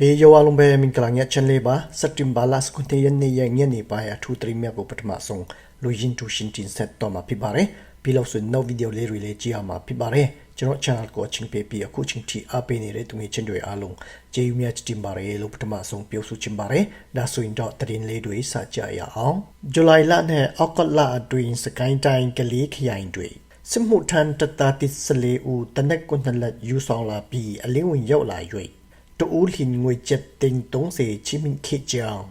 ဟေးယောအလုံးပဲမင်္ဂလာညချန်လေးပါစက်တင်ဘာလစကွန်တေယန်နေရဲ့ညနေပိုင်းအထူးသတိမြတ်ကိုပထမဆုံးလူရင်းတူရှင်တင်ဆက်တော့မှာဖြစ်ပါတယ်ပြီးလို့ဆိုနောက်ဗီဒီယိုလေးတွေလည်းကြည့်အောင်မှာဖြစ်ပါတယ်ကျွန်တော် channel ကိုချင်းပေးပြီးအခုချင်းထိအားပေးနေတဲ့သူငယ်ချင်းတွေအားလုံးကျေးဇူးများတင်ပါတယ်လို့ပထမဆုံးပြောဆိုချင်ပါတယ်ဒါဆိုရင်တော့တရင်လေးတွေစကြရအောင်ဇူလိုင်လနဲ့အောက်ကလအတွင်းစကိုင်းတိုင်းကလေးခရိုင်တွေစစ်မှုထမ်းတတတိစလေးဦးတနက်ကွန်းလက်ယူဆောင်လာပြီးအလင်းဝင်ရောက်လာ၍ တူးလင်ငွေချက်တင်တုံးစေချင်းမင်ခေကြောင်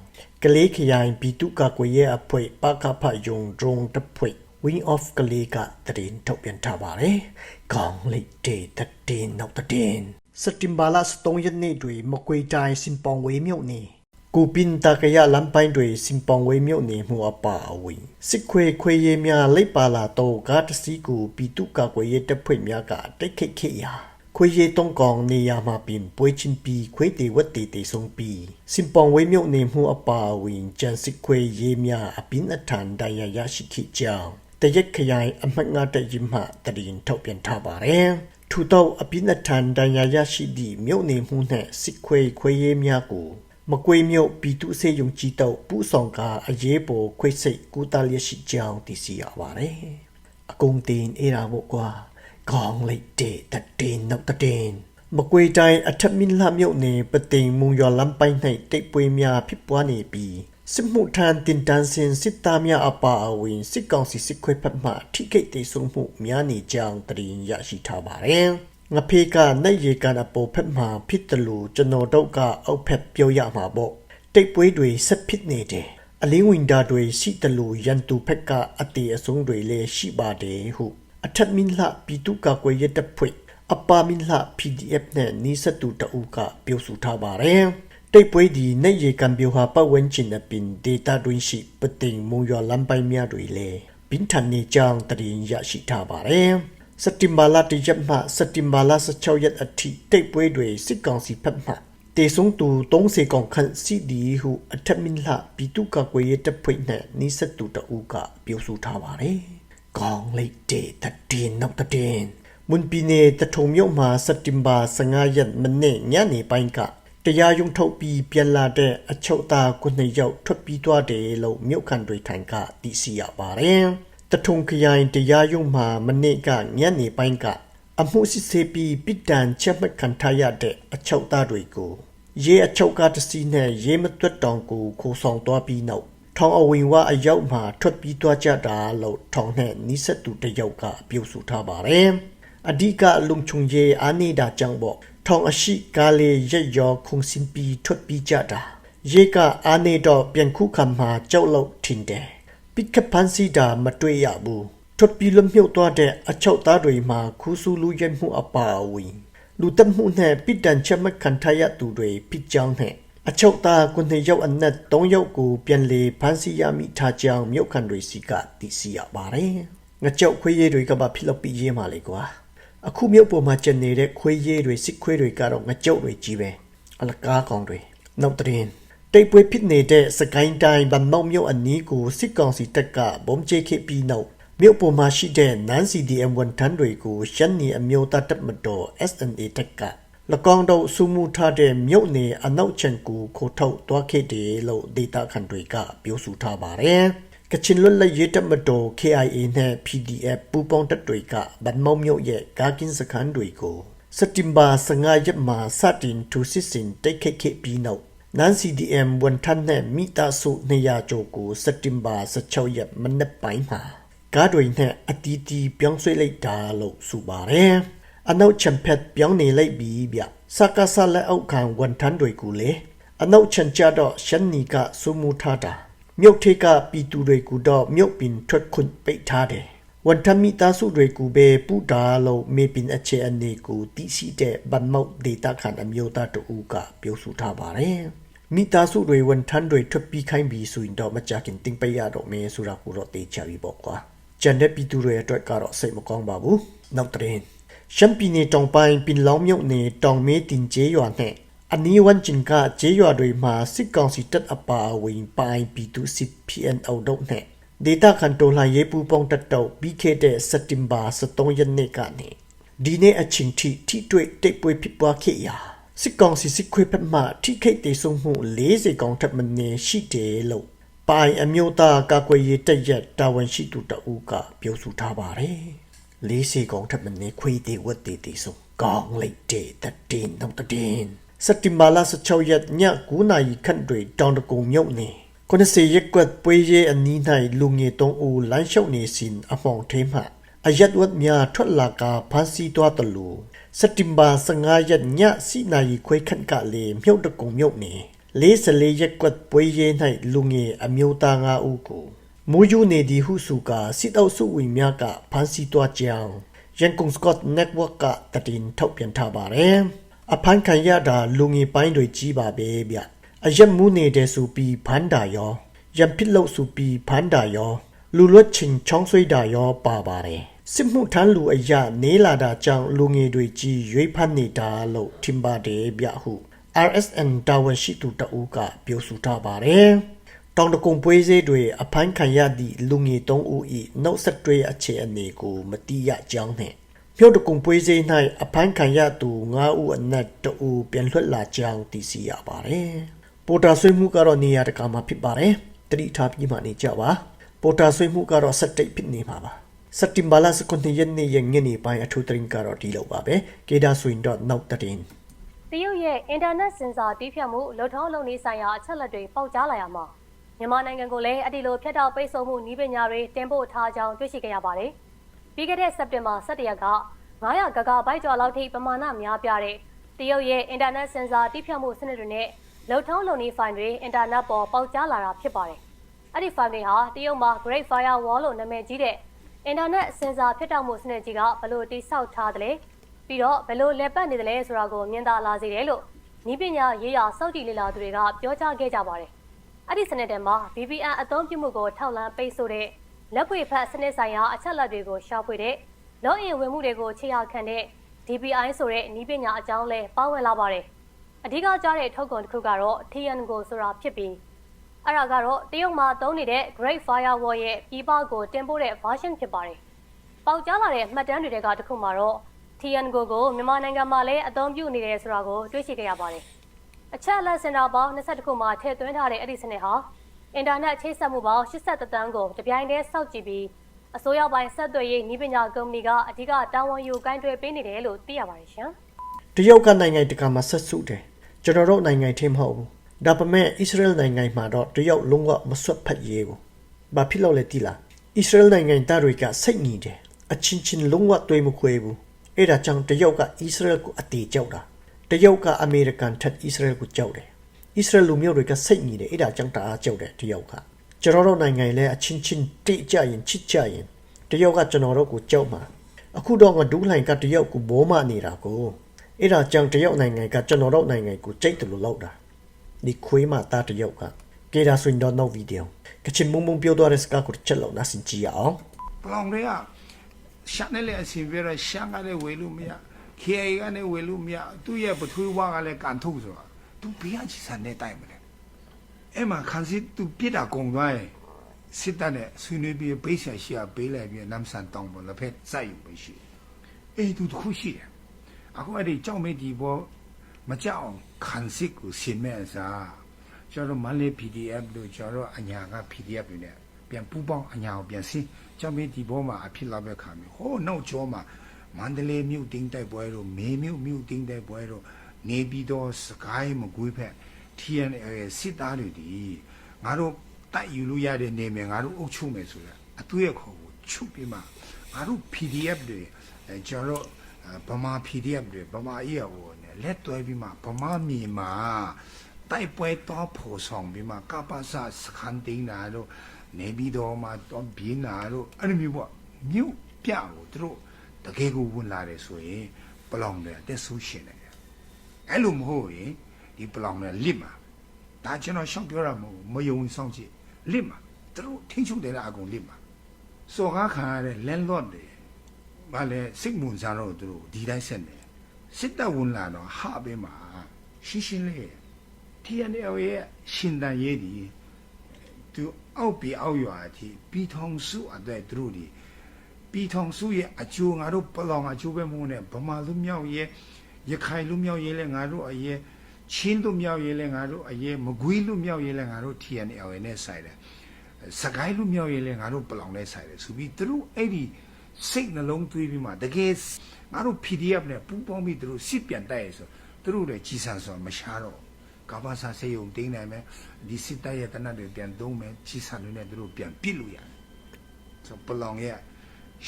ကလေးခရိုင်ဘီတုကကွေရဲ့အဖွဲ့ပကဖယုံဒရုံတဖွဲ့ wing of ကလေးကတရင်ထုတ်ပြန်ထားပါတယ်။ကောင်းလိတ်တေတတင်နောက်တတင်စက်တင်ဘာလ3ရက်နေ့တွင်မကွေတိုင်းစင်ပောင်ဝေးမြို့နေကူပင်တကရလမ်းပိုင်းတွင်စင်ပောင်ဝေးမြို့နေမှုအပါအဝင်စစ်ခွေခွေရည်များလိပ်ပါလာတော့ကားတစ်စီးကိုဘီတုကကွေရဲ့တပ်ဖွဲ့များကတိတ်ခိတ်ခိတ်ရာ ခွေရီတုံးကောင်နေရာမှာပင်ပွဲချင်းပီခွေတီဝတ်တီတီဆုံးပီစင်ပောင်ဝေးမြုပ်နေမှုအပါအဝင်ကြံစစ်ခွေရေးများအပင်းအထန်တန်ရရရှိခိကြောင်းတရက်ခရိုင်အမှတ်ငါတရင်မှတရင်ထုတ်ပြန်ထားပါတယ်ထူတော့အပင်းအထန်တန်ရရရှိသည့်မြုပ်နေမှုနှင့်စစ်ခွေခွေရေးများကိုမကွေမြုပ်ပီတုစေယုံကြည်တော့ပူဆောင်ကအရေးပေါ်ခွေစိတ်ကူတာလျက်ရှိကြောင်းသိရှိရပါတယ်အကုန်တင်အေးတာပေါ့ကွာ ကောင်းလိုက်တဲ့တတင်နောက်တတင်မကွေတိုင်းအထက်မင်းလှမြုပ်နေပတိန်မုံရွာလမ်းပိုင်း၌တိတ်ပွေးများဖြစ်ပွားနေပြီးစစ်မှုထမ်းတင်တန်းစင်စစ်သားများအပါအဝင်စစ်ကောင်စီစစ်ခွေးဖက်မှထိခိတ်တေဆုံးမှုများနေကြောင်းတရင်ရရှိထားပါတယ်ငဖေးကနိုင်ရီကန်အပေါ်ဖက်မှဖြစ်တယ်လို့ကျွန်တော်တို့ကအောက်ဖက်ပြောရမှာပေါ့တိတ်ပွေးတွေဆက်ဖြစ်နေတယ်အလင်းဝင်တာတွေရှိတယ်လို့ရန်သူဖက်ကအတေအဆုံးတွေလည်းရှိပါတယ်ဟု အထက်မင်းလှပြည်သူ့ကာကွယ်ရေးတပ်ဖွဲ့အပါမင်းလှ PDF နဲ့နီးစပ်သူတအုပ်ကပြောဆိုထားပါတယ်။တိတ်ပွဲဒီနိုင်ရေကံပြောဟာပတ်ဝန်းကျင်အပင်ဒေတာတွင်းရှိပတိန်မုံရွာလမ်းပိုင်းများတွေလည်းဘင်းထန်နေကြောင်းတရင်ရရှိထားပါတယ်။စက်တင်ဘာလတရက်မှစက်တင်ဘာလ16ရက်အထိတိတ်ပွဲတွေစစ်ကောင်စီဖက်မှတေဆုံတူ30ကောင်ခန့်စီဒီဟုအထက်မင်းလှပြည်သူ့ကာကွယ်ရေးတပ်ဖွဲ့နဲ့နီးစပ်သူတအုပ်ကပြောဆိုထားပါတယ်။ กองเลยเดตะเดนนอกตะเดนมุนปีเนตะทงမြုပ်မှာစက်တင်ဘာ15ရက်မနေ့ညနေပိုင်းကတရားရုံးထုတ်ပြီးပြန်လာတဲ့အချုပ်သားခုနှစ်ယောက်ထွက်ပြေးသွားတယ်လို့မြို့ခံတွေထံကသိရှိရပါတယ်။တထုံခရိုင်တရားရုံးမှာမနေ့ကညနေပိုင်းကအမှုစစ်ဆေးပြီးပိတံချက်မှတ်ခံထားရတဲ့အချုပ်သားတွေကိုရဲအချုပ်ကတစီနဲ့ရဲမတွတ်တောင်ကိုခိုးဆောင်သွားပြီးနောက် ထောင်အဝင်ဝအရောက်မှထွက်ပြီးသွားကြတာလို့ထောင်နဲ့နီးစပ်သူတယောက်ကပြောဆိုထားပါတယ်။အဓိကအလုံချုံရဲ့အာနေတာကြောင့်ပေါ့ထောင်အရှိကားလေးရက်ရောခုံစင်ပြီးထွက်ပြီးကြတာရဲကအာနေတော့ပြန်ခုခံမှာကြောက်လို့ထင်တယ်။ပိကပန်းစီတာမတွေ့ရဘူး။ထွက်ပြီးလွတ်မြုပ်သွားတဲ့အချုပ်သားတွေမှာခူးဆူလူရဲမှုအပါအဝင်လူတက်မှုနဲ့ပိတန်ချက်မခံထရသူတွေဖိကြောင်းနဲ့ အချုပ်သားကုနှစ်ယောက်အနက်၃ယောက်ကိုပြန်လေဖမ်းဆီးရမိထားကြောင်းမြို့ခံတွေစီကသိရှိရပါတယ်။ငကြောက်ခွေးရည်တွေကပါဖိလစ်ပီရေးမှာလေကွာ။အခုမြို့ပေါ်မှာကျန်နေတဲ့ခွေးရည်တွေစစ်ခွေးတွေကတော့ငကြောက်တွေကြီးပဲ။အလကားကောင်တွေနောက်တရင်တိတ်ပွဲဖြစ်နေတဲ့စကိုင်းတိုင်းဗန်မောက်မြို့အနီးကိုစစ်ကောင်စီတပ်ကဘုံကျဲခဲ့ပြီးနောက်မြို့ပေါ်မှာရှိတဲ့နန်း CDM ဝန်ထမ်းတွေကိုရှမ်းနီအမျိုးသားတပ်မတော် SNA တပ်က၎ င်းတို့စုမှုထားတဲ့မြုပ်နေအနောက်ချန်ကိုခိုထုတ်သွားခဲ့တယ်လို့ဒေတာခန်တွေကပြောဆိုထားပါတယ်။ကချင်လွတ်လပ်ရေးတပ်မတော် KIA နဲ့ PDF ပူးပေါင်းတပ်တွေကဗန်မောက်မြို့ရဲ့ကာကင်းစခန်းတွေကိုစက်တင်ဘာ15ရက်မှာစတင်ထူစစ်စင်တိုက်ခိုက်ခဲ့ပြီးနောက်နန် CDM ဝန်ထမ်းနဲ့မိသားစု200ကျော်ကိုစက်တင်ဘာ16ရက်မနက်ပိုင်းမှာကားတွေနဲ့အတီးတီပြောင်းဆွဲလိုက်တာလို့ဆိုပါတယ်။ အနောက်ချံဖက်ပြောင်းနေလိုက်ပြီဗျစကားဆလက်အောက်ခံဝန်ထမ်းတွေကိုလေအနောက်ချံကြတော့ရှန်နီကစုမှုထားတာမြုပ်ထေကပီတူတွေကိုတော့မြုပ်ပင်ထွက်ခွင့်ပိတ်ထားတယ်ဝန်ထမ်းမိသားစုတွေကိုပဲပူတာလို့မေပင်အခြေအနေကိုသိရှိတဲ့ဗန်မောက်ဒေတာခန်အမျိုးသားတို့ကပြောဆိုထားပါတယ်မိသားစုတွေဝန်ထမ်းတွေထွက်ပြီးခိုင်းပြီးဆိုရင်တော့မကြခင်တင်ပိတ်ရတော့မယ်ဆိုတာကိုတော့သိချပြီပေါ့ကွာကျန်တဲ့ပြည်သူတွေအတွက်ကတော့စိတ်မကောင်းပါဘူးနောက်တဲ့ ရှမ်းပြည်နယ်တောင်ပိုင်းပင်လောင်းမြို့နယ်တောင်မဲတင်ကျေးရွာနဲ့အနီးဝန်းကျင်ကကျေးရွာတွေမှာစစ်ကောင်စီတပ်အပါအဝင်ပိုင်ပြည်သူစစ် PNO တို့နဲ့ဒေတာခန်တိုလာရေးပူပေါင်းတပ်တော့ပြီးခဲ့တဲ့စက်တင်ဘာ23ရက်နေ့ကနေဒီနေ့အချိန်ထိထိတွေ့တိတ်ပွဲဖြစ်ပွားခဲ့ရာစစ်ကောင်စီစစ်ခွေးဖက်မှထိခိတ်တေဆုံးမှု40ကောင်ထပ်မင်းရှိတယ်လို့ပိုင်အမျိုးသားကာကွယ်ရေးတပ်ရက်တာဝန်ရှိသူတအူးကပြောဆိုထားပါတယ် 40ကောင်ထပ်မင်းခွေးသေးဝတ်သေးသေးဆုံးကောင်းလိုက်တဲ့တတင်တော့တတင်စက်တင်ဘာလ16ရက်ည9နာရီခန့်တွင်တောင်တကုံမြုပ်နေ90ရက်ကွက်ပွေးရဲအနီး၌လူငယ်3ဦးလမ်းလျှောက်နေစဉ်အမောင်ထဲမှအယတ်ဝတ်များထွက်လာကဖမ်းဆီးသွားတယ်လို့စက်တင်ဘာ15ရက်ညစီနာရီခွဲခန့်ကလေမြုပ်တကုံမြုပ်နေ44ရက်ကွက်ပွေးရဲ၌လူငယ်အမျိုးသား5ဦးကို မူယူနေဒီဟုစုကစစ်အုပ်စုဝင်များကဖမ်းဆီးသွားကြောင်းရန်ကုန်စကော့နက်ဝက်ကတတင်ထုတ်ပြန်ထားပါတယ်အဖမ်းခံရတာလူငယ်ပိုင်းတွေကြီးပါပဲဗျအရက်မူးနေတဲ့ဆိုပြီးဖမ်းတာရောရံပစ်လို့ဆိုပြီးဖမ်းတာရောလူလွတ်ချင်းချောင်းဆွေးတာရောပါပါတယ်စစ်မှုထမ်းလူအရာနေလာတာကြောင့်လူငယ်တွေကြီးရွေးဖမ်းနေတာလို့ထင်ပါတယ်ဗျဟု RSN တာဝန်ရှိသူတအူးကပြောဆိုထားပါတယ် တောင်တကုံပွဲစေးတွေအဖမ်းခံရသည့်လူငယ်၃ဦး၏နှုတ်ဆက်တွေအခြေအနေကိုမတိရကြောင်းနှင့်မြို့တကုံပွဲစေး၌အဖမ်းခံရသူ၅ဦးအနက်တအူပြန်လွှတ်လာကြောင်းသိရှိရပါတယ်။ပေါ်တာဆွေးမှုကတော့နေရာတကာမှာဖြစ်ပါတယ်။တတိထားပြီးမှနေကြပါ။ပေါ်တာဆွေးမှုကတော့စက်တိတ်ဖြစ်နေမှာပါ။စက်တင်ဘာလ19ရက်နေ့ရက်ညနေပိုင်းအထူးသတင်းကတော့ဒီလိုပါပဲ။ကေဒါဆွေင်တော့နောက်တရင်တရုတ်ရဲ့အင်တာနက်စင်ဆာတီးဖြတ်မှုလုံထောင်းလုံနေဆိုင်ရာအချက်လက်တွေပေါက်ကြားလာရမှာ မြန်မာနိုင်ငံကိုလည်းအဒီလိုဖျက်တောက်ပိတ်ဆို့မှုနည်းပညာတွေတင်ပို့ထားကြောင်းတွေ့ရှိခဲ့ရပါတယ်။ပြီးခဲ့တဲ့စက်တင်ဘာ17ရက်က900ဂဂဘိုက်ကျော်လောက်ထိပမာဏများပြားတဲ့တရုတ်ရဲ့အင်တာနက်စင်ဆာတီးဖြတ်မှုစနစ်တွေနဲ့လုံထောင်းလုံနေဖိုင်တွေအင်တာနက်ပေါ်ပေါက်ကြားလာတာဖြစ်ပါတယ်။အဲ့ဒီဖိုင်တွေဟာတရုတ်မှာ Great Firewall လို့နာမည်ကြီးတဲ့အင်တာနက်စင်ဆာဖြစ်တောက်မှုစနစ်ကြီးကဘလို့တိစောက်ထားတယ်လဲပြီးတော့ဘလို့လက်ပတ်နေတယ်လဲဆိုတာကိုမြင်သာလာစေတယ်လို့ဤပညာရေးရာစောင့်ကြည့်လေ့လာသူတွေကပြောကြားခဲ့ကြပါတယ်။ အဲ့ဒီစနစ်ထဲမှာ VPN အသုံးပြုမှုကိုထောက်လှမ်းပိတ်ဆို့တဲ့လက်ဖွေဖတ်စနစ်ဆိုင်ရာအချက်အလက်တွေကိုရှာဖွေတဲ့ login ဝင်မှုတွေကိုခြေရာခံတဲ့ DPI ဆိုတဲ့ဤပညာအကြောင်းလဲပါဝင်လာပါတယ်။အဓိကကြားတဲ့ထုတ်ကုန်တစ်ခုကတော့ TNGO ဆိုတာဖြစ်ပြီးအဲ့ဒါကတော့တရုတ်မှာသုံးနေတဲ့ Great Firewall ရဲ့ပြည်ပကိုတင်ပို့တဲ့ version ဖြစ်ပါတယ်။ပေါက်ကြားလာတဲ့မှတ်တမ်းတွေကတစ်ခုမှာတော့ TNGO ကိုမြန်မာနိုင်ငံမှာလည်းအသုံးပြုနေတယ်ဆိုတာကိုတွေ့ရှိခဲ့ရပါတယ်။ အချက်အလက်စင်တာပေါင်း22ခုမှာထည့်သွင်းထားတဲ့အဲ့ဒီစနစ်ဟာအင်တာနက်ချိတ်ဆက်မှုပေါင်း83တန်းကိုတပြိုင်တည်းစောင့်ကြည့်ပြီးအစိုးရပိုင်းဆက်သွယ်ရေးနည်းပညာကုမ္ပဏီကအဓိကတာဝန်ယူကိုင်းတွယ်ပေးနေတယ်လို့သိရပါတယ်ရှင်။တရုတ်ကနိုင်ငံတကာမှာဆက်စုတယ်ကျွန်တော်တို့နိုင်ငံထင်မဟုတ်ဘူးဒါပေမဲ့ဣသရေလနိုင်ငံမှာတော့တရုတ်လုံးဝမဆွတ်ဖက်ရဲဘူးဘာဖြစ်လို့လဲတိလားဣသရေလနိုင်ငံသားတွေကစိတ်ညစ်တယ်အချင်းချင်းလုံးဝတွေးမခွဲဘူးအဲ့ဒါကြောင့်တရုတ်ကဣသရေလကိုအတေကြောက်တာ တရုတ်ကအမေရိကန်ထက်ဣသရေလကိုကြောက်တယ်ဣသရေလလူမျိုးတွေကစိတ်ညစ်တယ်အဲ့ဒါကြောင့်တအားကြောက်တယ်တရုတ်ကကျွန်တော်တို့နိုင်ငံလည်းအချင်းချင်းတိတ်ကြရင်ချစ်ကြရင်တရုတ်ကကျွန်တော်တို့ကိုကြောက်မှာအခုတော့ငါဒူးလှိုင်ကတရုတ်ကိုဘောမနေတာကိုအဲ့ဒါကြောင့်တရုတ်နိုင်ငံကကျွန်တော်တို့နိုင်ငံကိုကြိတ်တယ်လို့လောက်တာဒီခွေးမသားတရုတ်ကကေဒါဆွင်တော့နောက်ဗီဒီယိုကချင်မုံမုံပြောသွားတဲ့စကားကိုချက်လောက်နားစင်ကြည့်ရအောင်ပလောင်တွေကရှမ်းနဲ့လည်းအစီပြရရှမ်းကလည်းဝေလို့မရ KA ကလည်းဝေလို့မရသူ့ရဲ့ပထွေးဝါကလည်းကန်ထုတ်ဆိုတာသူဘယ်အချီစံနဲ့တိုက်မလဲအဲ့မှာခန်းစီသူပြစ်တာကုန်သွားရင်စစ်တပ်နဲ့ဆွေးနွေးပြီးပိတ်ဆက်ရှိရပေးလိုက်ပြီးနမ်ဆန်တောင်းပေါ်လက်ဖက်စိုက်ယူပဲရှိအေးသူတစ်ခုရှိတယ်အခုအဲ့ဒီကြောက်မေးဒီဘောမကြောက်အောင်ခန်းစီကိုရှင်းမဲ့အစားကျွန်တော်မလေး PDF လို့ကျွန်တော်အညာက PDF တွေနဲ့ပြန်ပူပေါင်းအညာကိုပြန်စင်းကြောက်မေးဒီဘောမှာအဖြစ်လာတဲ့ခါမျိုးဟိုးနောက်ကျောမှာ မန္တလေးမြို့တင်းတိုက်ပွဲတို့မေမြို့မြို့တင်းတိုက်ပွဲတို့နေပြီးတော့စကိုင်းမကွေးဖက် TNL ရဲ့စစ်သားတွေဒီငါတို့တိုက်ယူလို့ရတဲ့နေမယ်ငါတို့အုပ်ချုပ်မယ်ဆိုရအသွေးအခေါ်ကိုချုပ်ပြီးမှငါတို့ PDF တွေအဲကျွန်တော်တို့ဗမာ PDF တွေဗမာအေးဟိုနဲ့လက်တွဲပြီးမှဗမာမြေမှာတိုက်ပွဲတော့ဖို့ဆောင်ပြီးမှကပ္ပစစခန်းတင်းတာတို့နေပြီးတော့မှတော့ဘင်းနာတို့အဲ့လိုမျိုးပေါ့မြို့ပြကိုသူတို့ တကယ်ကိုဝင်လာတယ်ဆိုရင်ပလောင်တယ်တက်ဆူရှင်တယ်အဲ့လိုမဟုတ်ရင်ဒီပလောင်တယ်လစ်မှာဒါကျွန်တော်ရှောက်ပြောတာမဟုတ်ဘူးမယုံဝင်ဆောင်ကြည့်လစ်မှာသူတို့ထိချုံတယ်လားအကုန်လစ်မှာစော်ကားခံရတဲ့ landlord တွေဘာလဲစိတ်မဝင်စားတော့သူတို့ဒီတိုင်းဆက်နေစစ်တပ်ဝင်လာတော့ဟာပေးမှာရှင်းရှင်းလေး TNL ရဲ့ရှင်တန်ရေးဒီသူအောက်ပြီးအောက်ရွာအထိပြီးထောင်စုအတွက်သူတို့ဒီ ပြီးထောင်စုရဲ့အကျိုးငါတို့ပလောင်အကျိုးပဲမဟုတ်နဲ့ဗမာလူမျိုးရဲ့ရခိုင်လူမျိုးရေးလဲငါတို့အရေးချင်းလူမျိုးရေးလဲငါတို့အရေးမကွေးလူမျိုးရေးလဲငါတို့ TNL နဲ့ဆိုင်တယ်စကိုင်းလူမျိုးရေးလဲငါတို့ပလောင်နဲ့ဆိုင်တယ်ဆိုပြီးသူတို့အဲ့ဒီစိတ်နှလုံးသွေးပြီးမှတကယ်ငါတို့ PDF နဲ့ပူးပေါင်းပြီးသူတို့စစ်ပြန်တိုက်ရဆိုသူတို့လည်းကြီးစံဆိုမရှားတော့ကဘာသာစေယုံတင်းနိုင်မယ်ဒီစစ်တပ်ရဲ့တနတ်တွေပြန်သုံးမယ်ကြီးစံတွေနဲ့သူတို့ပြန်ပစ်လို့ရတယ်ဆိုပလောင်ရဲ့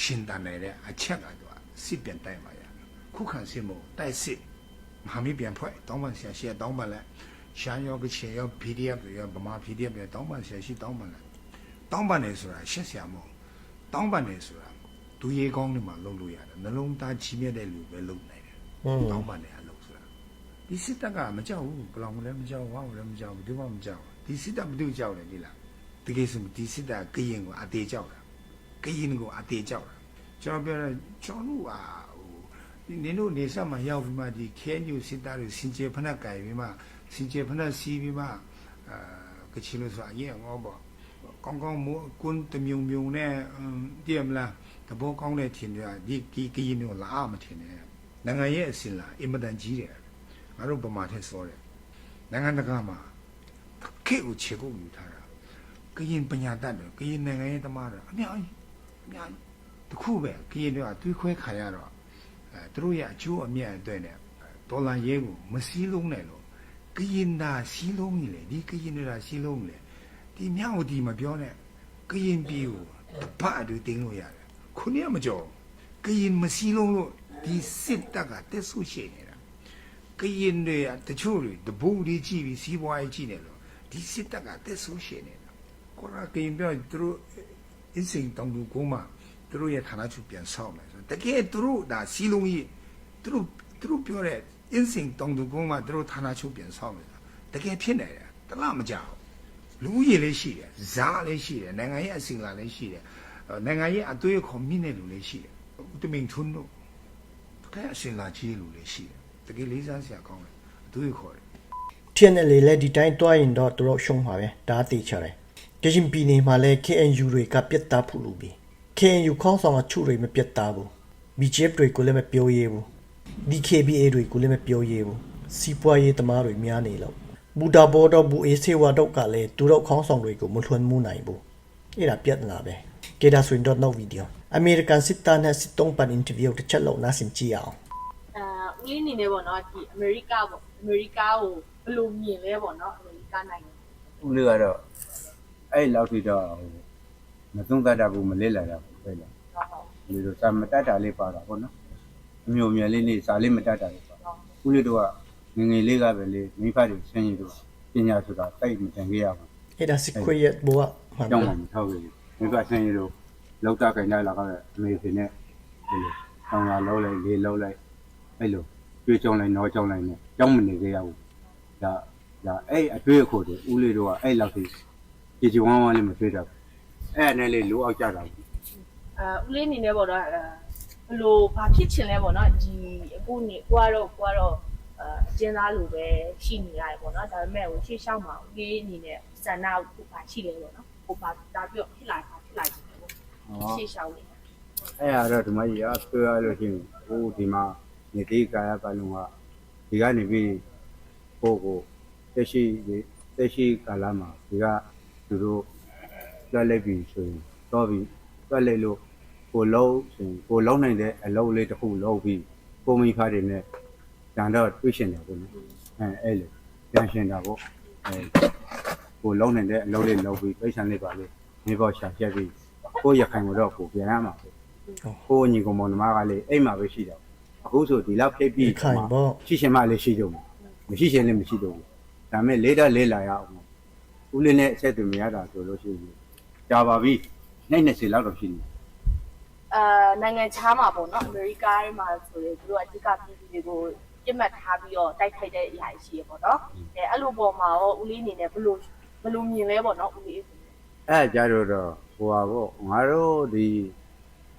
ရှင်တန်နေတဲ့အချက်ကတော့စစ်ပြန်တိုက်ပါရခုခံစစ်မို့တိုက်စစ်မဟာမိပြန်ဖွဲ့တောင်းပန်ဆရာရှိတောင်းပန်လဲရှားရောကချေရော PDF တွေရောဗမာ PDF တွေတောင်းပန်ဆရာရှိတောင်းပန်လဲတောင်းပန်နေဆိုတာရှက်ဆရာမဟုတ်တောင်းပန်နေဆိုတာဒူရေကောင်းတွေမှာလုပ်လို့ရတယ်နှလုံးသားကြီးမြတ်တဲ့လူပဲလုပ်နိုင်တယ်อืมတောင်းပန်နေအလုပ်ဆိုတာဒီစစ်တပ်ကမကြောက်ဘူးဘလောင်ကလည်းမကြောက်ဝါလည်းမကြောက်ဘူးဒီမှမကြောက်ဘူးဒီစစ်တပ်ဘယ်သူကြောက်လဲဒီလားတကယ်ဆိုဒီစစ်တပ်ကရင်ကိုအသေးကြောက်တာ ကရင်ကိုအသေးကြောက်တာကျွန်တော်ပြောတယ်ကျွန်တော်တို့ဟာဟိုဒီနင်တို့နေဆက်မှာရောက်ပြီးမှဒီခဲညူစစ်တပ်တွေစင်ကြေဖနက်ကြိုင်ပြီးမှစင်ကြေဖနက်စီးပြီးမှအာကချင်လို့ဆိုအရင်ငေါပေါ့ကောင်းကောင်းမိုးကွန်းတမြုံမြုံနဲ့တည်မလားတဘောကောင်းတဲ့ထင်တယ်ဒီဒီကရင်ကိုလာမထင်နဲ့နိုင်ငံရဲ့အစင်လာအင်မတန်ကြီးတယ်ငါတို့ဗမာထက်စောတယ်နိုင်ငံတကာမှာခေတ်ကိုခြေကုပ်ယူထားတာကရင်ပညာတတ်တယ်ကရင်နိုင်ငံရဲ့တမတာအများကြီး အများကြီးတခုပဲကရင်တွေကတွေးခွဲခံရတော့အဲသူတို့ရဲ့အကျိုးအမြတ်အတွက်နဲ့ဒေါ်လာရဲကိုမစည်းလုံးနဲ့လို့ကရင်သာစည်းလုံးနေလေဒီကရင်တွေကစည်းလုံးလေဒီမြောက်ဒီမပြောနဲ့ကရင်ပြည်ကိုတစ်ဖက်အတူတင်းလို့ရတယ်ခုနကမကြော်ကရင်မစည်းလုံးလို့ဒီစစ်တပ်ကတက်ဆုရှိနေတာကရင်တွေကတချို့တွေတပူတွေကြည့်ပြီးစီးပွားရေးကြည့်နေလို့ဒီစစ်တပ်ကတက်ဆုရှိနေတာကိုရာကရင်ပြောသူတို့ အင်းစိန်တောင်သူကုန်းမှာသူတို့ရဲ့ဌာနချုပ်ပြန်ဆောက်မယ်ဆိုတကယ်သူတို့ဒါစီးလုံးကြီးသူတို့သူတို့ပြောတဲ့အင်းစိန်တောင်သူကုန်းမှာသူတို့ဌာနချုပ်ပြန်ဆောက်မယ်ဆိုတကယ်ဖြစ်နေတယ်တလားမကြောက်လူကြီးလည်းရှိတယ်ဇာလည်းရှိတယ်နိုင်ငံရဲ့အစင်လာလည်းရှိတယ်အဲ့နိုင်ငံရဲ့အသွေးခေါ်မြင့်တဲ့လူလည်းရှိတယ်ဦးတမင်ထွန်းတို့တကယ်အရှင်လာကြီးလူလေးရှိတယ်တကယ်လေးစားစရာကောင်းတယ်အတူခေါ်တယ် TNL လည်းဒီတိုင်းတွားရင်တော့သူတို့ရှုံးပါပဲဒါသိချတယ် ကရင်ပြည်နယ်မှာလည်း KNU တွေကပြတ်သားဖို့လို့ပြီ KNU ခေါင်းဆောင်အချို့တွေမပြတ်သားဘူး BJP တွေကိုလည်းမပြောရဘူး DKBA တွေကိုလည်းမပြောရဘူးစီးပွားရေးသမားတွေများနေလို့ဘူတာဘောတော့ဘူအေးဆေဝါတော့ကလည်းသူတို့ခေါင်းဆောင်တွေကိုမလွှမ်းမိုးနိုင်ဘူးအဲ့ဒါပြတ်နာပဲကေဒါဆွင်တော့နောက်ဗီဒီယိုအမေရိကန်စစ်သားနဲ့စစ်တုံးပန်အင်တာဗျူးတစ်ချက်လောက်နားဆင်ကြည့်အောင်အာဦးလေးအနေနဲ့ပေါ့နော်ဒီအမေရိကပေါ့အမေရိကကိုဘယ်လိုမြင်လဲပေါ့နော်အမေရိကနိုင်ငံဦးလေးကတော့ အဲ့လောက်ထိတော့ဟိုမသုံးသပ်တာဘူးမလစ်လာတာဘူးပဲလေဟုတ်ဟုတ်ဒီလိုစာမတတ်တာလေးပါတာပေါ့နော်အမျိုးမျိုးလေးလေးစာလေးမတတ်တာလေးပါဦးလေးတို့ကငယ်ငယ်လေးကပဲလေမိဖတွေဆင်းရဲတို့ပညာဆိုတာတိတ်မတင်ခဲ့ရဘူးအဲ့ဒါစစ်ခွေရဲ့ဘဝမှန်ကြောင်းပါမှမထောက်ဘူးမိဖဆင်းရဲတို့လောက်တာခိုင်တာလာကအမေဖင်နဲ့ဒီလိုဆောင်းလာလုံးလိုက်လေးလုံးလိုက်အဲ့လိုကျွေးကြောင်းလိုက်နောကြောင်းလိုက်နဲ့ကြောင်းမနေခဲ့ရဘူးဒါဒါအဲ့အတွေ့အခေါ်တွေဦးလေးတို့ကအဲ့လောက်ထိ ကြည်ကြည်ဝမ်းဝမ်းလေးမတွေ့တော့ဘူးအဲ့နဲ့လေးလိုအောက်ကြတာဘူးအာဦးလေးအနေနဲ့ပေါ့နော်အာဘယ်လိုဘာဖြစ်ချင်လဲပေါ့နော်ဒီအခုနေကိုကတော့ကိုကတော့အာအကျဉ်းသားလိုပဲရှိနေရတယ်ပေါ့နော်ဒါပေမဲ့ဟိုရှေ့ရှောက်မှာဦးလေးအနေနဲ့စန္ဒကိုဘာရှိလဲပေါ့နော်ဟိုဘာဒါပြီးတော့ဖြစ်လာတာဖြစ်လာတယ်ပေါ့ဟောရှေ့ရှောက်နေအဲ့ဟာတော့ဒီမကြီးအဆွဲရလို့ရှိရင်ဟိုဒီမှာနေတိကာယကလုံးကဒီကနေပြီးပို့ကိုတက်ရှိတက်ရှိကာလမှာဒီက သူတို့လွှတ်လိုက်ပြီဆိုရင်တော့ပြီးလွှတ်လိုက်လို့ကိုလုံးဆိုရင်ကိုလုံးနိုင်တဲ့အလုပ်လေးတစ်ခုလုပ်ပြီးကိုမိဖားတွေနဲ့တန်တော့တွေ့ရှင်တယ်ကိုနော်အဲအဲ့လိုပြန်ရှင်တာပေါ့အဲကိုလုံးနိုင်တဲ့အလုပ်လေးလုပ်ပြီးပိတ်ဆံလေးပါလေးနေပေါ့ရှာချက်ပြီးကိုရခိုင်တော့ကိုပြန်ရမှာပေါ့ကိုညီကောင်မောင်နှမကလည်းအိမ်မှာပဲရှိတာအခုဆိုဒီလောက်ဖိတ်ပြီးခိုင်ပေါ့ရှိရှင်မလည်းရှိတော့မရှိရှင်လည်းမရှိတော့ဘူးဒါပေမဲ့လေးတော့လေးလာရအောင် ဦးလေးနဲ့အဆက်အသွယ်မရတာဆိုလို့ရှိရင်ကြာပါပြီနိုင်20လောက်တော့ရှိနေအာနိုင်ငံခြားမှာပေါ့နော်အမေရိကမှာဆိုရင်သူတို့အဓိကပြည်သူတွေကိုပြစ်မှတ်ထားပြီးတော့တိုက်ခိုက်တဲ့အရာရှိရပေါ့နော်အဲအဲ့လိုပေါ်မှာရောဦးလေးအနေနဲ့ဘယ်လိုဘယ်လိုမြင်လဲပေါ့နော်ဦးလေးအဲ့ကြတော့တော့ဟိုပါပေါ့ငါတို့ဒီ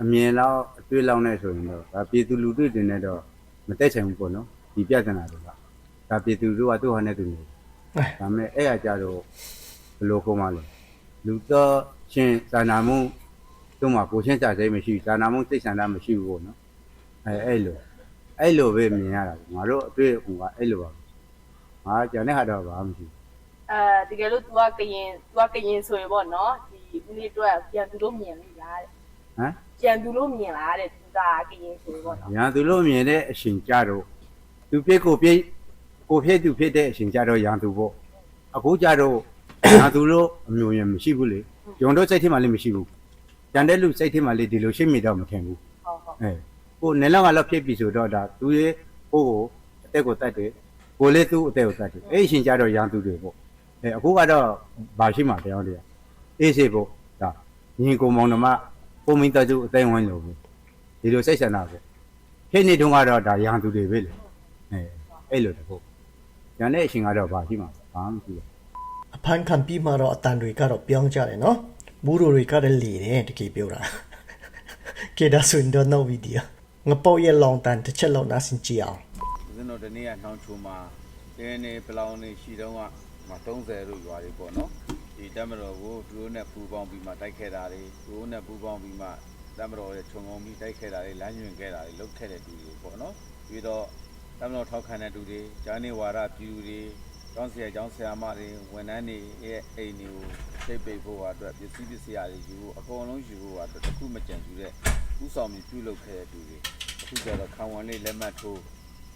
အမြင်လောက်အတွေ့လောက်နဲ့ဆိုရင်တော့ဒါပြည်သူလူထုတင်နေတော့မတက်ချင်ဘူးပေါ့နော်ဒီပြဿနာတွေကဒါပြည်သူတို့ကသူ့ဟာနဲ့သူနေဒါပေမဲ့အဲ့ရကြတော့ ဘယ်လိုခေါ်မှလဲလူတော့ချင်းစာနာမှု သူ့မှာကိုချင်းစာစိတ်မရှိဘူးဇာနာမှုစိတ်ဆန္ဒမရှိဘူးပေါ့နော်အဲအဲ့လို အဲ့လိုပဲမြင်ရတာငါတို့အတွေ့အကြုံကအဲ့လိုပါငါကျန်တဲ့ဟာတော့ဘာမှမရှိ အဲတကယ်လို့ तू ကကရင် तू ကကရင်ဆိုရင်ပေါ့နော်ဒီဦးလေးအတွက်ပြန်သူလို့မြင်လို့လားတဲ့ ဟမ် ပြန်သူလို့မြင်လားတဲ့ तू ကကရင်ဆိုရင်ပေါ့နော် ရန်သူလို့မြင်တဲ့အရှင်ကြတော့သူပြစ်ကိုပြစ်ကိုဖြစ်သူဖြစ်တဲ့အရှင်ကြတော့ရန်သူပေါ့အခုကြတော့ ရန်သူလို့အမျိုးရင်မရှိဘူးလေယုံတော့စိတ်ထဲမှာလည်းမရှိဘူးကျန်တဲ့လူစိတ်ထဲမှာလည်းဒီလိုရှင်းမိတော့မထင်ဘူးဟုတ်ဟုတ်အဲကိုနည်းလောက်ကတော့ဖြစ်ပြီဆိုတော့ဒါသူရဲ့ကိုကိုအသက်ကိုတတ်တယ်ကိုလည်းသူ့အသက်ကိုတတ်တယ်အဲ့အရှင်ကြတော့ရန်သူတွေပေါ့အဲအခုကတော့ဘာရှိမှတရားတရားအေးစေပေါ့ဒါညီကိုမောင်နှမပုံမင်းတကျအသိဝိုင်းလို့ပဲဒီလိုစိတ်ဆန္ဒပေါ့ဖြစ်နေတုန်းကတော့ဒါရန်သူတွေပဲလေအဲအဲ့လိုတခုရန်တဲ့အရှင်ကတော့ဘာရှိမှဘာမှမရှိဘူး အဖန်ခံပြီးမှတော့အတန်တွေကတော့ပြောင်းကြတယ်နော်မူရိုတွေကလည်းလေတယ်တကယ်ပြောတာကဲဒါဆိုရင်တော့နောက်ဗီဒီယိုငပေါက်ရဲ့လောင်တန်တစ်ချက်လောက်နားဆင်ကြည့်အောင်ဦးဇင်းတို့ဒီနေ့ကနှောင်းချိုမှာတင်းနေပလောင်နေရှိတော့ကမ30တို့ရွာတွေပေါ့နော်ဒီတမတော်ကိုသူတို့နဲ့ပူပေါင်းပြီးမှတိုက်ခဲ့တာတွေသူတို့နဲ့ပူပေါင်းပြီးမှတမတော်ရဲ့ခြုံငုံပြီးတိုက်ခဲ့တာတွေလမ်းညွှန်ခဲ့တာတွေလုပ်ခဲ့တဲ့သူတွေပေါ့နော်ပြီးတော့တမတော်ထောက်ခံတဲ့သူတွေဂျာနေဝါဒပြူတွေ ကျောင်းဆရာကျောင်းဆရာမတွေဝန်ထမ်းတွေရဲ့အိမ်တွေကိုစိတ်ပိတ်ဖို့အတွက်ပစ္စည်းပစ္စည်းတွေယူဖို့အကုန်လုံးယူဖို့အတွက်တစ်ခုမကြံဘူးတဲ့ဥဆောင်ပြီးပြုလုပ်ခဲ့တဲ့သူတွေအခုကျတော့ခံဝန်လေးလက်မှတ်ထိုး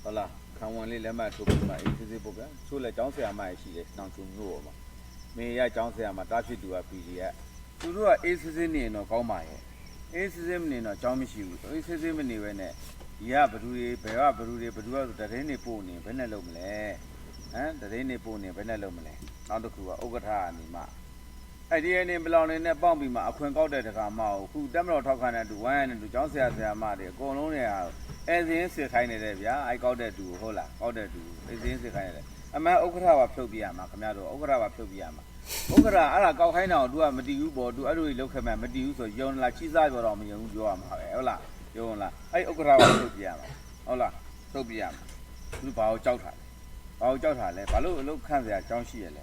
ဟုတ်လားခံဝန်လေးလက်မှတ်ထိုးပြီးမှအေးစစ်စစ်ပုတ်ကဆိုလဲကျောင်းဆရာမရရှိတယ်တောင်ချုံမြို့ပေါ်မှာမေရကျောင်းဆရာမတားဖြစ်သူက PDF သူတို့ကအေးစစ်စစ်နေရင်တော့ကောင်းပါရဲ့အေးစစ်စစ်မနေတော့ကျောင်းမရှိဘူးအေးစစ်စစ်မနေပဲနဲ့ဒီကဘသူတွေဘယ်ကဘသူတွေဘသူကဆိုတရင်နေပို့နေဘယ်နဲ့လုပ်မလဲ ဟမ်တရင်နေပို့နေဘယ်နဲ့လုပ်မလဲနောက်တစ်ခုကဥက္ကဋ္ဌအနေမှာအဲ့ဒီအနေဘလောင်နေနဲ့ပေါင့်ပြီးမှအခွင့်ကောက်တဲ့တခါမှအခုတက်မတော်ထောက်ခံတဲ့သူဝမ်းရတဲ့သူကျောင်းဆရာဆရာမတွေအကုန်လုံးတွေကအဲစင်းစစ်ခိုင်းနေတယ်ဗျာအိုက်ကောက်တဲ့သူဟုတ်လားကောက်တဲ့သူအဲစင်းစစ်ခိုင်းနေတယ်အမှန်ဥက္ကဋ္ဌကဖြုတ်ပြရမှာခင်ဗျားတို့ဥက္ကဋ္ဌကဖြုတ်ပြရမှာဥက္ကဋ္ဌအဲ့ဒါကောက်ခိုင်းတာကို तू ကမတီးဘူးပေါ့ तू အဲ့လိုကြီးလောက်ခဲ့မှမတီးဘူးဆိုယုံလားချိစားပြောတော့မယုံဘူးပြောရမှာပဲဟုတ်လားယုံလားအဲ့ဥက္ကဋ္ဌကဖြုတ်ပြရမှာဟုတ်လားဖြုတ်ပြရမှာသူဘာကိုကြောက်တာလဲ ဘာကိုကြောက်တာလဲဘာလို့အလုပ်ခန့်စရာအကြောင်းရှိရလဲ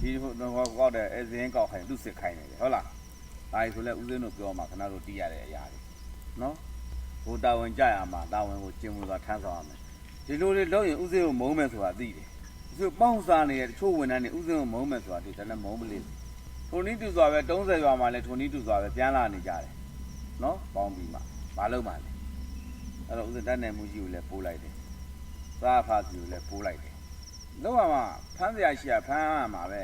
ဒီဟိုကောက်တဲ့အဲစင်းကောက်ခိုင်းသူစစ်ခိုင်းနေတယ်ဟုတ်လားဒါဆိုလဲဦးစင်းတို့ပြောမှာခင်ဗျားတို့တီးရတဲ့အရာတွေနော်ဟိုတာဝန်ကြရမှာတာဝန်ကိုကျင့်မှုသာထမ်းဆောင်ရမယ်ဒီလိုလေးလုပ်ရင်ဥစဉ်ကိုမုန်းမယ်ဆိုတာသိတယ်ဥစဉ်ပေါင်းစားနေတဲ့တချို့ဝန်ထမ်းတွေဥစဉ်ကိုမုန်းမယ်ဆိုတာသိတယ်လည်းမုန်းမလို့ထိုနည်းတူစွာပဲ30ရွာမှာလည်းထိုနည်းတူစွာပဲပြန်လာနေကြတယ်နော်ပေါင်းပြီးမှမလုပ်ပါနဲ့အဲ့တော့ဥစဉ်တတ်နိုင်မှုကြီးကိုလည်းပိုးလိုက်တယ်စားဖားစီကိုလည်းပိုးလိုက်တယ် လောက်ရမှာဖမ်းစရာရှိရဖမ်းရမှာပဲ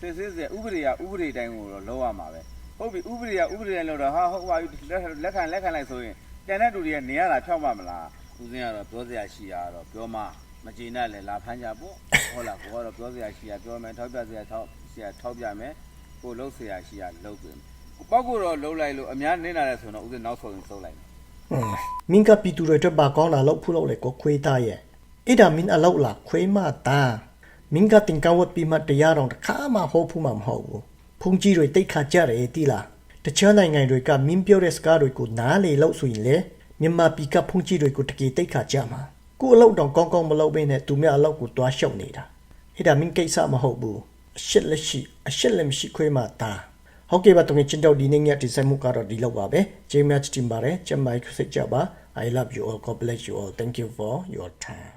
စစ်စစ်စစ်ဥပဒေကဥပဒေတိုင်းကိုတော့လောက်ရမှာပဲဟုတ်ပြီဥပဒေကဥပဒေတိုင်းလောက်တော့ဟာဟုတ်ပါပြီလက်ခံလက်ခံလိုက်ဆိုရင်ကျန်တဲ့လူတွေကနေရတာဖြောက်မှမလားဦးစင်းကတော့ပြောစရာရှိရတော့ပြောမှမကျေနပ်လဲလာဖမ်းကြပေါ့ဟုတ်လားကိုကတော့ပြောစရာရှိရပြောမယ်ထောက်ပြစရာထောက်စရာထောက်ပြမယ်ကိုလှုပ်စရာရှိရလှုပ်ပြင်ပောက်ကိုတော့လှုပ်လိုက်လို့အများနင်းလာတယ်ဆိုတော့ဦးစင်းနောက်ဆုံးရင်စုပ်လိုက်မယ်อืมမင်းကပီတူတွေအတွက်ဘာကောင်းတာလောက်ဖူးလို့လေကိုခွေးသားရဲ့ အဲ့ဒါမင်းအလောက်လာခွေးမသားမင်းကတင်ကဝတ်ပြီးမှတရားတော်တစ်ခါမှဟောဖူးမှာမဟုတ်ဘူးဖုန်ကြီးတွေတိတ်ခါကြတယ်တိလားတခြားနိုင်ငံတွေကမင်းပြောတဲ့စကားတွေကိုနားလေလို့ဆိုရင်လေမြန်မာပြည်ကဖုန်ကြီးတွေကိုတကယ်တိတ်ခါကြမှာကိုအလောက်တော့ကောင်းကောင်းမလုပ်ဘဲနဲ့သူများအလောက်ကိုတွားရှုပ်နေတာအဲ့ဒါမင်းကိစ္စမဟုတ်ဘူးအရှက်လက်ရှိအရှက်လက်မရှိခွေးမသားဟုတ်ကဲ့ပါတကယ်ချင်းတော့ဒီနေ့ညဒီဆိုင်မှုကတော့ဒီလောက်ပါပဲဂျေးမတ်တင်ပါတယ်ကျမိုက်စိတ်ကြပါ I love you all God bless you all thank you for your time